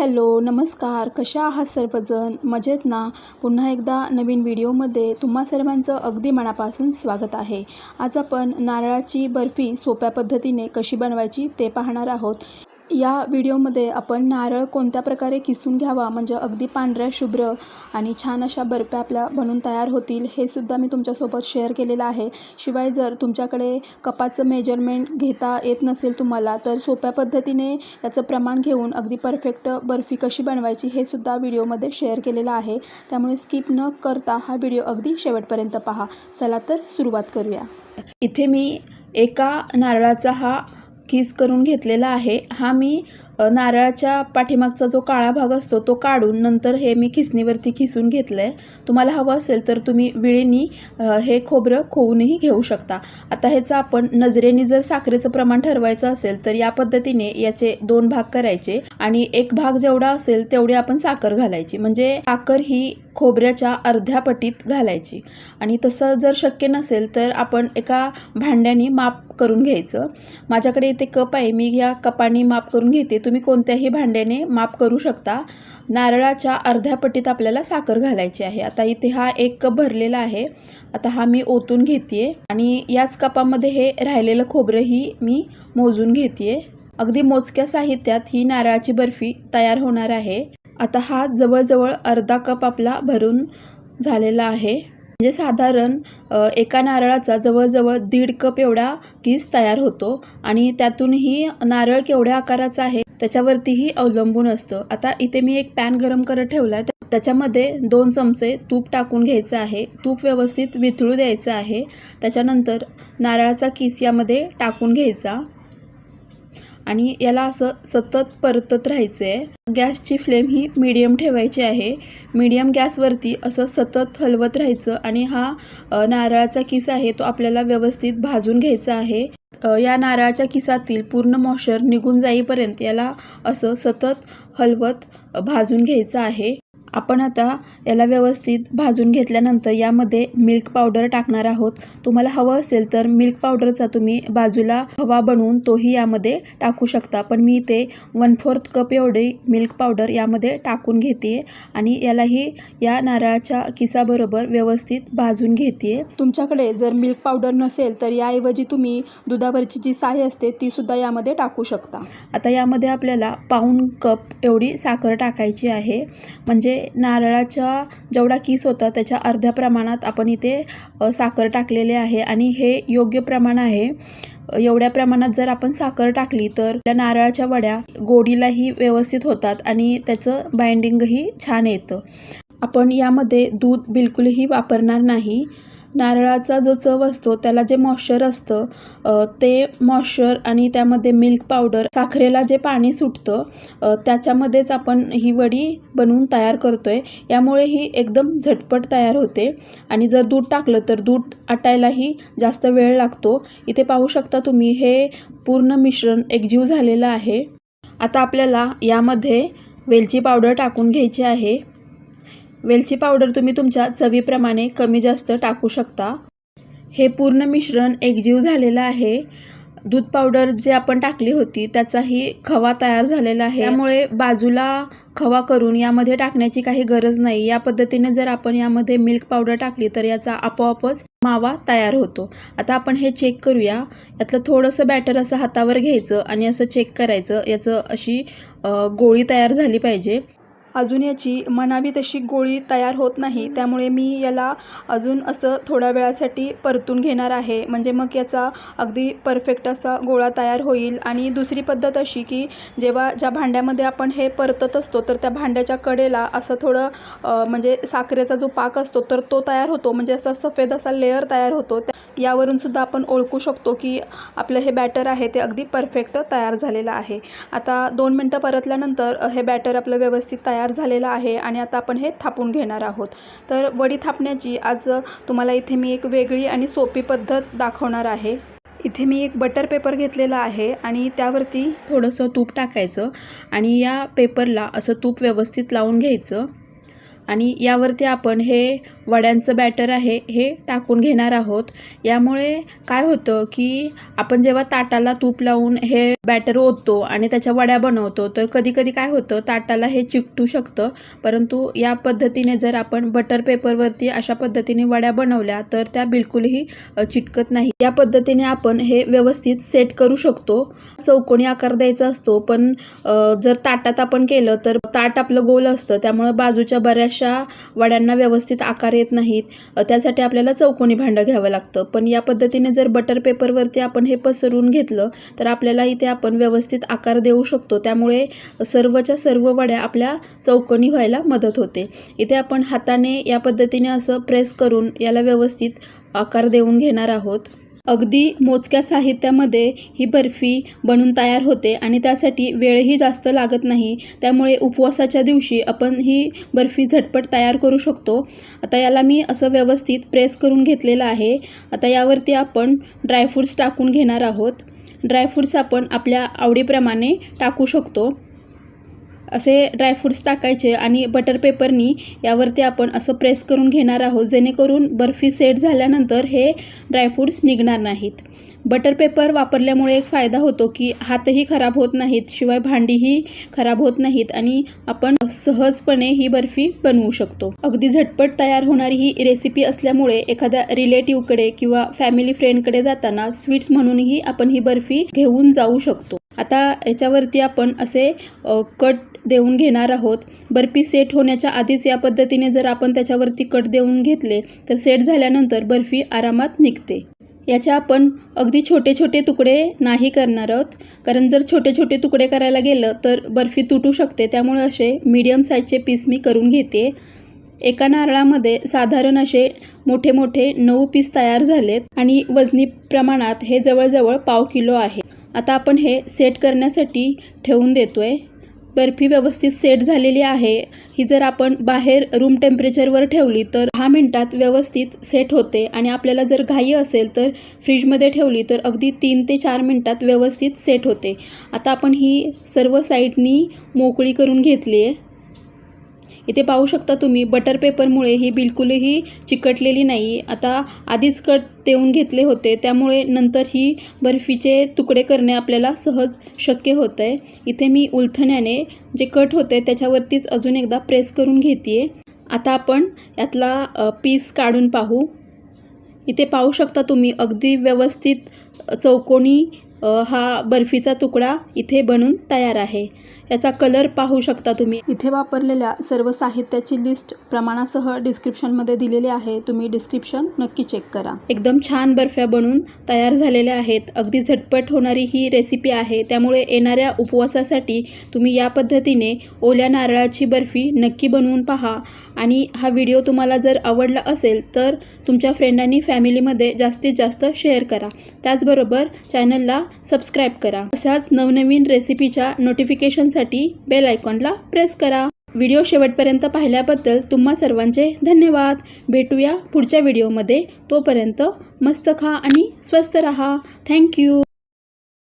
Hello नमस्कार. कशा आहात सर्वजण? मजेत ना? पुन्हा एकदा नवीन व्हिडिओमध्ये तुम्हा सर्वांचं अगदी मनापासून स्वागत आहे. आज आपण नारळाची बर्फी सोप्या पद्धतीने कशी बनवायची ते पाहणार आहोत. या व्हिडिओमध्ये आपण नारळ कोणत्या प्रकारे किसून घ्यावा म्हणजे अगदी पांढऱ्या शुभ्र आणि छान अशा बर्फ्या आपल्या बनून तयार होतील हे सुद्धा मी तुमच्यासोबत शेअर केलेलं आहे. शिवाय जर तुमच्याकडे कपाचं मेजरमेंट घेता येत नसेल तुम्हाला तर सोप्या पद्धतीने याचं प्रमाण घेऊन अगदी परफेक्ट बर्फी कशी बनवायची हे सुद्धा व्हिडिओमध्ये शेअर केलेलं आहे. त्यामुळे स्किप न करता हा व्हिडिओ अगदी शेवटपर्यंत पहा. चला तर सुरुवात करूया. इथे मी एका नारळाचा हा किस करून घेतलेला आहे हा मी नारळाच्या पाठीमागचा जो काळा भाग असतो तो काढून नंतर हे मी खिसणीवरती खिसून घेतलं आहे तुम्हाला हवं असेल तर तुम्ही विळीनी हे खोबरं खोवूनही घेऊ शकता. आता ह्याचं आपण नजरेने जर साखरेचं प्रमाण ठरवायचं असेल तर या पद्धतीने याचे दोन भाग करायचे आणि एक भाग जेवढा असेल तेवढी आपण साखर घालायची. म्हणजे साखर ही खोबऱ्याच्या अर्ध्या पटीत घालायची. आणि तसं जर शक्य नसेल तर आपण एका भांड्याने माप करून घ्यायचं. माझ्याकडे इथे कप आहे मी ह्या कपाने माप करून घेते. तुम्ही कोणत्याही भांड्याने माप करू शकता. नारळाच्या अर्ध्या पटीत आपल्याला साखर घालायची आहे. आता इथे हा एक कप भरलेला आहे. आता हा मी ओतून घेते आणि याच कपामध्ये हे राहिलेलं खोबरंही मी मोजून घेते अगदी मोजक्या साहित्यात ही नारळाची बर्फी तयार होणार आहे. आता हा जवळजवळ अर्धा कप आपला भरून झालेला आहे. म्हणजे साधारण एका नारळाचा जवळजवळ दीड कप एवढा किस तयार होतो आणि त्यातूनही नारळ केवढ्या आकाराचा आहे त्याच्यावरतीही अवलंबून असतं. आता इथे मी एक पॅन गरम करत ठेवला आहे त्याच्यामध्ये दोन चमचे तूप टाकून घ्यायचं आहे. तूप व्यवस्थित वितळू द्यायचं आहे. त्याच्यानंतर नारळाचा किस यामध्ये टाकून घ्यायचा. आणि याला असं सतत परतत राहायचं आहे गॅसची फ्लेम ही मीडियम ठेवायची आहे. मीडियम गॅसवरती असं सतत हलवत राहायचं आणि हा नारळाचा किस आहे तो आपल्याला व्यवस्थित भाजून घ्यायचा आहे. या नारळाच्या किसातील पूर्ण मॉशर निघून जाईपर्यंत याला असं सतत हलवत भाजून घ्यायचं आहे. आपण आता याला व्यवस्थित भाजून घेतल्यानंतर यामध्ये मिल्क पावडर टाकणार आहोत. तुम्हाला हवं असेल तर मिल्क पावडरचा तुम्ही बाजूला हवा बनवून तोही यामध्ये टाकू शकता. पण मी इथे वन फोर्थ कप एवढी मिल्क पावडर यामध्ये टाकून घेते आणि यालाही या नारळाच्या किसाबरोबर व्यवस्थित भाजून घेते तुमच्याकडे जर मिल्क पावडर नसेल तर याऐवजी तुम्ही दुधावरची जी साय असते ती सुद्धा यामध्ये टाकू शकता. आता यामध्ये आपल्याला पाऊण कप एवढी साखर टाकायची आहे. म्हणजे नारळाच्या जेवढा किस होता त्याच्या अर्ध्या प्रमाणात आपण इथे साखर टाकलेले आहे आणि हे योग्य प्रमाण आहे. एवढ्या प्रमाणात जर आपण साखर टाकली तर त्या नारळाच्या वड्या गोडीलाही व्यवस्थित होतात आणि त्याचं बाइंडिंगही छान येतं. आपण यामध्ये दूध बिलकुलही वापरणार नाही. नारळाचा जो चव असतो त्याला जे मॉइश्चर असतं ते मॉइश्चर आणि त्यामध्ये मिल्क पावडर साखरेला जे पाणी सुटतं त्याच्यामध्येच आपण ही वडी बनवून तयार करतो आहे यामुळे ही एकदम झटपट तयार होते. आणि जर दूध टाकलं तर दूध आटायलाही जास्त वेळ लागतो. इथे पाहू शकता तुम्ही हे पूर्ण मिश्रण एकजीव झालेलं आहे. आता आपल्याला यामध्ये वेलची पावडर टाकून घ्यायची आहे. वेलची पावडर तुम्ही तुमच्या चवीप्रमाणे कमी जास्त टाकू शकता. हे पूर्ण मिश्रण एकजीव झालेलं आहे. दूध पावडर जे आपण टाकली होती त्याचाही खवा तयार झालेला आहे. त्यामुळे बाजूला खवा करून यामध्ये टाकण्याची काही गरज नाही. या पद्धतीने जर आपण यामध्ये मिल्क पावडर टाकली तर याचा आपोआपच मावा तयार होतो. आता आपण हे चेक करूया. यातलं थोडंसं बॅटर असं हातावर घ्यायचं आणि असं चेक करायचं. याचं अशी गोळी तयार झाली पाहिजे. अजून याची म्हणावी तशी गोळी तयार होत नाही. त्यामुळे मी याला अजून असं थोड्या वेळासाठी परतून घेणार आहे. म्हणजे मग याचा अगदी परफेक्ट असा गोळा तयार होईल. आणि दुसरी पद्धत अशी की जेव्हा ज्या भांड्यामध्ये आपण हे परतत असतो तर त्या भांड्याच्या कडेला असं थोडं म्हणजे साखरेचा जो पाक असतो तर तो तयार होतो. म्हणजे असा सफेद असा लेअर तयार होतो. यावरूनसुद्धा यावरून सुद्धा आपण ओळखू शकतो की आपलं हे बॅटर आहे ते अगदी परफेक्ट तयार झालेलं आहे. आता दोन मिनटं परतल्यानंतर हे बॅटर आपलं व्यवस्थित तयार तयार झालेलं आहे आणि आता आपण हे थापून घेणार आहोत. तर वडी थापण्याची आज तुम्हाला इथे मी एक वेगळी आणि सोपी पद्धत दाखवणार आहे. इथे मी एक बटर पेपर घेतलेला आहे आणि त्यावरती थोडंसं तूप टाकायचं आणि या पेपरला असं तूप व्यवस्थित लावून घ्यायचं. आणि यावरती आपण हे वड्यांचं बॅटर आहे हे टाकून घेणार आहोत. यामुळे काय होतं की आपण जेव्हा ताटाला तूप लावून हे बॅटर ओततो आणि त्याच्या वड्या बनवतो तर कधी कधी काय होतं ताटाला हे चिकटू शकतं. परंतु या पद्धतीने जर आपण बटर पेपरवरती अशा पद्धतीने वड्या बनवल्या तर त्या बिलकुलही चिटकत नाही. या पद्धतीने आपण हे व्यवस्थित सेट करू शकतो. चौकोनी आकार द्यायचा असतो पण जर ताटात आपण केलं तर ताट आपलं गोल असतं. त्यामुळे बाजूच्या बऱ्याचशा वड्यांना व्यवस्थित आकार येत नाहीत. त्यासाठी आपल्याला चौकोनी भांडं घ्यावं लागतं. पण या पद्धतीने जर बटर पेपरवरती आपण हे पसरून घेतलं तर आपल्याला इथे आपण व्यवस्थित आकार देऊ शकतो. त्यामुळे सर्वच्या सर्व वड्या आपल्या चौकोनी व्हायला मदत होते. इथे आपण हाताने या पद्धतीने असं प्रेस करून याला व्यवस्थित आकार देऊन घेणार आहोत. अगदी मोजक्या साहित्यामध्ये ही बर्फी बनून तयार होते आणि त्यासाठी वेळही जास्त लागत नाही. त्यामुळे उपवासाच्या दिवशी आपण ही बर्फी झटपट तयार करू शकतो. आता याला मी असं व्यवस्थित प्रेस करून घेतलेलं आहे. आता यावरती आपण ड्रायफ्रूट्स टाकून घेणार आहोत. ड्रायफ्रूट्स आपण आपल्या आवडीप्रमाणे टाकू शकतो. असे ड्रायफ्रूट्स टाकायचे आणि बटर पेपरनी यावरती आपण असं प्रेस करून घेणार आहोत. जेणेकरून बर्फी सेट झाल्यानंतर हे ड्रायफ्रूट्स निघणार नाहीत. बटर पेपर वापरल्यामुळे एक फायदा होतो की हातही खराब होत नाहीत शिवाय भांडीही खराब होत नाहीत आणि आपण सहजपणे ही बर्फी बनवू शकतो. अगदी झटपट तयार होणारी ही रेसिपी असल्यामुळे एखाद्या रिलेटिव्हकडे किंवा फॅमिली फ्रेंडकडे जाताना स्वीट्स म्हणूनही आपण ही बर्फी घेऊन जाऊ शकतो. आता याच्यावरती आपण असे कट देऊन घेणार आहोत. बर्फी सेट होण्याच्या आधीच या पद्धतीने जर आपण त्याच्यावरती कट देऊन घेतले तर सेट झाल्यानंतर बर्फी आरामात निघते. याच्या आपण अगदी छोटे छोटे तुकडे नाही करणार आहोत. कारण जर छोटे छोटे तुकडे करायला गेलं तर बर्फी तुटू शकते. त्यामुळे असे मीडियम साईजचे पीस मी करून घेते. एका नारळामध्ये साधारण असे मोठे मोठे नऊ पीस तयार झालेत आणि वजनी प्रमाणात हे जवळजवळ पाव किलो आहे. आता आपण हे सेट करण्यासाठी ठेवून देतो आहे बर्फी व्यवस्थित सेट झालेली आहे. ही जर आपण बाहेर रूम टेम्परेचरवर ठेवली तर दहा मिनटात व्यवस्थित सेट होते आणि आपल्याला जर घाई असेल तर फ्रीजमध्ये ठेवली तर अगदी तीन ते चार मिनटात व्यवस्थित सेट होते. आता आपण ही सर्व साईडनी मोकळी करून घेतली आहे. इथे पाहू शकता तुम्ही बटर पेपरमुळे ही बिलकुलही चिकटलेली नाही. आता आधीच कट देऊन घेतले होते त्यामुळे नंतर ही बर्फीचे तुकडे करणे आपल्याला सहज शक्य होतं आहे इथे मी उलथण्याने जे कट होते त्याच्यावरतीच अजून एकदा प्रेस करून घेते आता आपण यातला पीस काढून पाहू. इथे पाहू शकता तुम्ही अगदी व्यवस्थित चौकोनी हा बर्फीचा तुकडा इथे बनून तयार आहे. याचा कलर पाहू शकता तुम्ही. इथे वापरलेल्या सर्व साहित्याची लिस्ट प्रमाणासह डिस्क्रिप्शनमध्ये दिलेली आहे. तुम्ही डिस्क्रिप्शन नक्की चेक करा. एकदम छान बर्फ्या बनून तयार झालेल्या आहेत. अगदी झटपट होणारी ही रेसिपी आहे. त्यामुळे येणाऱ्या उपवासासाठी तुम्ही या पद्धतीने ओल्या नारळाची बर्फी नक्की बनवून पहा. आणि हा व्हिडिओ तुम्हाला जर आवडला असेल तर तुमच्या फ्रेंडांनी फॅमिलीमध्ये जास्तीत जास्त शेअर करा. त्याचबरोबर चॅनलला सबस्क्राईब करा. अशाच नवनवीन रेसिपीच्या नोटिफिकेशनसाठी बेल आयकॉनला प्रेस करा. व्हिडिओ शेवटपर्यंत पाहिल्याबद्दल तुम्हा सर्वांचे धन्यवाद. भेटूया पुढच्या व्हिडिओमध्ये तोपर्यंत मस्त खा आणि स्वस्त रहा. थँक्यू